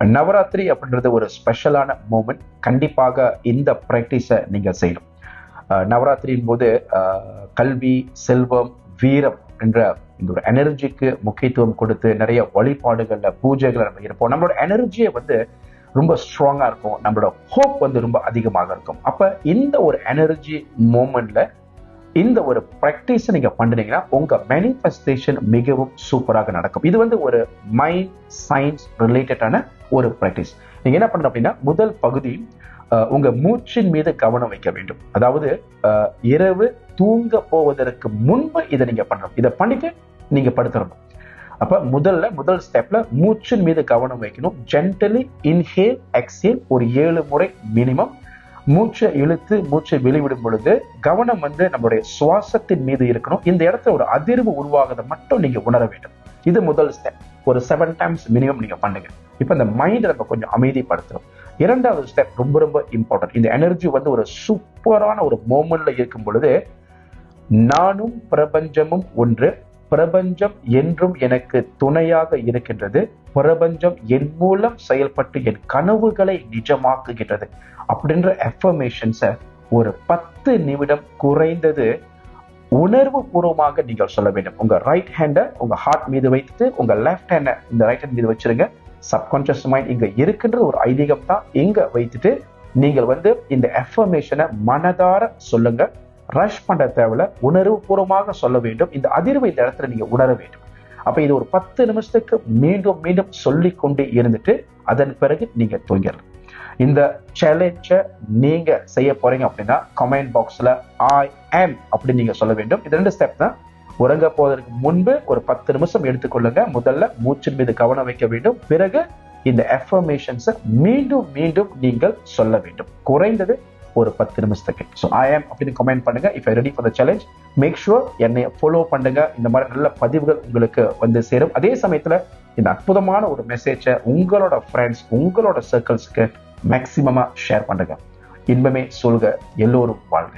நவராத்திரி அப்படின்றது ஒரு ஸ்பெஷலான மூமெண்ட் கண்டிப்பாக இந்த ப்ராக்டிஸை நீங்கள் செய்யணும். நவராத்திரியின் போது கல்வி செல்வம் வீரம் என்ற இந்த ஒரு எனர்ஜிக்கு முக்கியத்துவம் கொடுத்து நிறைய வழிபாடுகளில் பூஜைகளை நம்ம இருப்போம். நம்மளோட எனர்ஜியை வந்து ரொம்ப ஸ்ட்ராங்காக இருக்கும். நம்மளோட ஹோப் வந்து ரொம்ப அதிகமாக இருக்கும். அப்போ இந்த ஒரு எனர்ஜி மூமெண்ட்டில் இந்த ஒரு ப்ராக்டிஸை நீங்க பண்ணுறீங்கன்னா உங்க மேனிஃபெஸ்டேஷன் மிகவும் சூப்பராக நடக்கும். இது வந்து ஒரு மைண்ட் சயின்ஸ் ரிலேட்டடான ஒரு ப்ராக்டிஸ் நீங்க என்ன பண்ணணும் அப்படின்னா முதல் பகுதி உங்கள் உங்க மூச்சின் மீது கவனம் வைக்க வேண்டும். அதாவது இரவு தூங்க போவதற்கு முன்பு இதை நீங்க பண்ணணும். இதை பண்ணிட்டு நீங்க படுத்துடணும் அப்ப முதல்ல முதல் ஸ்டெப்ல மூச்சின் மீது கவனம் வைக்கணும். ஜென்டலி இன்ஹேல் எக்ஸேல் ஒரு ஏழு முறை மினிமம் மூச்சை இழுத்து மூச்சை வெளிவிடும் பொழுது கவனம் வந்து நம்மளுடைய சுவாசத்தின் மீது இருக்கணும். இந்த இடத்துல ஒரு அதிர்வு உருவாகுதை மட்டும் நீங்க உணர வேண்டும். இது முதல் ஸ்டெப் ஒரு செவன் டைம்ஸ் மினிமம் நீங்க பண்ணுங்க. இப்ப இந்த மைண்ட் நம்ம கொஞ்சம் அமைதிப்படுத்தணும். இரண்டாவது ஸ்டெப் ரொம்ப ரொம்ப இம்பார்ட்டன்ட் இந்த எனர்ஜி வந்து ஒரு சூப்பரான ஒரு மோமெண்ட்ல இருக்கும் பொழுது நானும் பிரபஞ்சமும் ஒன்று பிரபஞ்சம் என்றும் எனக்கு துணையாக இருக்கின்றது. பிரபஞ்சம் என் மூலம் செயல்பட்டு என் கனவுகளை நிஜமாக்குகின்றது. அப்படின்ற எஃபர்மேஷன்ஸை ஒரு பத்து நிமிடம் குறைந்தது உணர்வு பூர்வமாக நீங்கள் சொல்ல வேண்டும். உங்க ரைட் ஹேண்டை உங்க ஹார்ட் மீது வைத்து உங்க லெஃப்ட் ஹேண்டை இந்த ரைட் ஹேண்ட் மீது வச்சிருங்க. சப்கான்சியஸ் மைண்ட் இங்க இருக்கின்ற ஒரு ஐதீகம் தான் இங்க வைத்துட்டு நீங்கள் வந்து இந்த எஃபர்மேஷனை மனதார சொல்லுங்க. ரஷ் பண்ண தேவையில்ல. உணர்வுபூர்வமாக சொல்ல வேண்டும். இந்த அதிர்வு இந்த இடத்துல நீங்க உணர வேண்டும். அப்ப இது ஒரு பத்து நிமிஷத்துக்கு மீண்டும் மீண்டும் சொல்லி கொண்டே இருந்துட்டு அதன் பிறகு நீங்க தூங்கிடலாம். இந்த சேலஞ்சை நீங்க செய்ய போறீங்க அப்படின்னா கமெண்ட் பாக்ஸ்ல ஐ am அப்படின்னு நீங்க சொல்ல வேண்டும். இது ரெண்டு ஸ்டெப் தான். உறங்க போவதற்கு முன்பு ஒரு பத்து நிமிஷம் எடுத்துக்கொள்ளுங்க. முதல்ல மூச்சின் மீது கவனம் வைக்க வேண்டும். பிறகு இந்த எஃபர்மேஷன்ஸை மீண்டும் மீண்டும் நீங்கள் சொல்ல வேண்டும். குறைந்தது ஒரு பத்து நிமிஷத்துக்கு. ஸோ ஐ ஆம் அப்படின்னு கமெண்ட் பண்ணுங்க. If I ready for the challenge make sure என்னை ஃபாலோ பண்ணுங்க. இந்த மாதிரி நல்ல பதிவுகள் உங்களுக்கு வந்து சேரும். அதே சமயத்தில் இந்த அற்புதமான ஒரு மெசேஜை உங்களோட ஃப்ரெண்ட்ஸ் உங்களோட சர்க்கிள்ஸ்க்கு மேக்சிமமாக ஷேர் பண்ணுங்க. இன்பமே சொல்க எல்லோரும் வாழ்க.